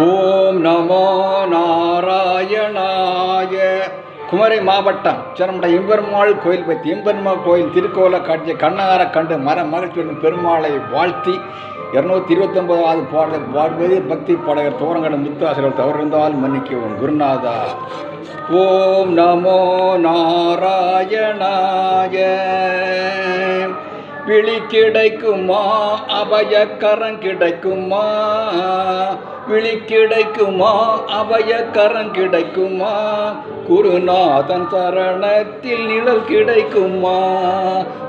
ஓம் நமோ நாராயணாய. குமரி மாவட்டம் சிறமுடைய எம்பெருமாள் கோயில் பற்றி எம்பெருமாள் கோயில் திருக்கோல காட்சியை கண்ணார கண்டு மர மகிழ்ச்சியுடன் பெருமாளை வாழ்த்தி இருநூத்தி இருபத்தொன்பதாவது பாடல் பாடுவது பக்தி பாடகர் தோரங்கட முத்தாசிரியர் தவறிருந்தால் மன்னிக்கவும். குருநாதா. ஓம் நமோ நாராயணாய. விழி கிடைக்குமா? அபயக்கரம் கிடைக்குமா? விழி கிடைக்குமா? அபயக்கரம் கிடைக்குமா? குருநாதன் சரணத்தில் நிழல் கிடைக்குமா?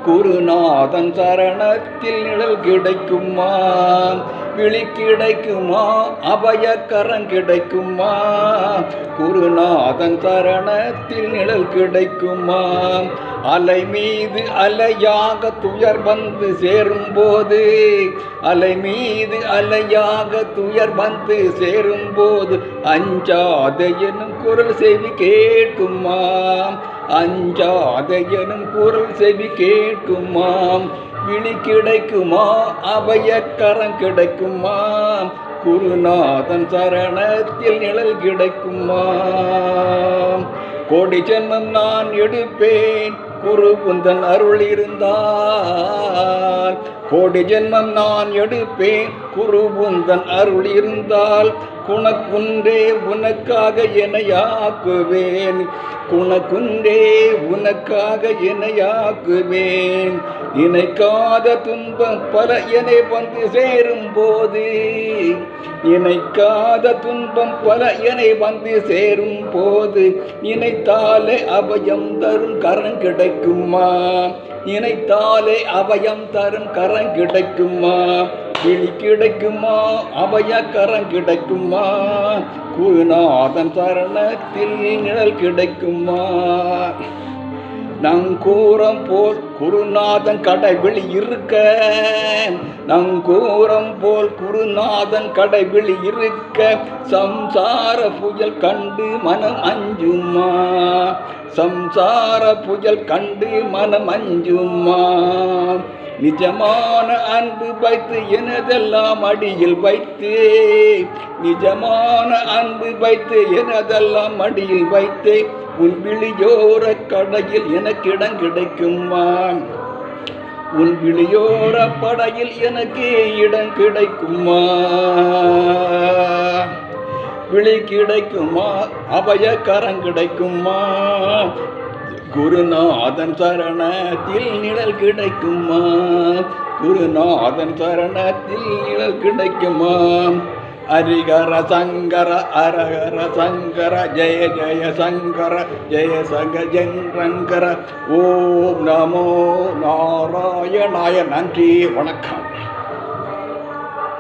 குருநாதன் சரணத்தில் நிழல் கிடைக்குமா? விழி கிடைக்குமா? அபய கரம் கிடைக்குமா? குருநாதன் சரணத்தில் நிழல் கிடைக்குமா? அலை மீது அலையாக துயர் வந்து சேரும்போது அலை மீது அலையாக துயர் வந்து சேரும்போது அஞ்சாத எனும் குரல் செவி கேட்குமா அஞ்சாத எனும் குரல் செவி கேட்குமாம். விழி கிடைக்குமா? அபயக்கரம் கிடைக்குமா? குருநாதன் சரணத்தில் நிழல் கிடைக்குமா? கோடி ஜென்மம் நான் எடுப்பேன் குரு குந்தன் அருள் இருந்தால் கோடி ஜென்மம் நான் எடுப்பேன் குருபுந்தன் அருள் இருந்தால் குணக்குன்றே உனக்காக எனையாக்குவேன் குணக்குன்றே உனக்காக எனையாக்குவேன் இணைக்காத துன்பம் பல என வந்து சேரும் போது இணைக்காத துன்பம் பல என வந்து சேரும் போது இணைத்தாலே அபயம் தரும் கரம் கிடைக்குமா? இணைத்தாலே அபயம் தரும் கரம் கிடைக்குமா? கிளி கிடைக்குமா? அபயக்கரம் கிடைக்குமா? குருநாதன் சரணத்தில் நிழல் கிடைக்குமா? நங்கூரம் போல் குருநாதன் கடைவெளி இருக்க. நங்கூரம் போல் குருநாதன் கடைவெளி இருக்க. சம்சார புயல் கண்டு மனம் அஞ்சுமா? சம்சார புயல் கண்டு மனம் அஞ்சுமா? நிஜமான அன்பு வைத்து எனதெல்லாம் அடியில் வைத்து. நிஜமான அன்பு வைத்து எனதெல்லாம் அடியில் வைத்து. உன் விழியோர கடையில் எனக்கு இடம் கிடைக்குமா? உன் விழியோர படையில் எனக்கு இடம் கிடைக்குமா? விழி கிடைக்குமா? அபய கரம் கிடைக்குமா? குருநாதன் சரணத்தில் நிழல் கிடைக்குமா? குருநாதன் சரணத்தில் நிழல் கிடைக்குமா? ஹரிகர சங்கர அரகர சங்கர ஜெய ஜெய சங்கர ஜெய சங்க ஜங்கர ஓம் நமோ நாராயணாய. நன்றி வணக்கம்.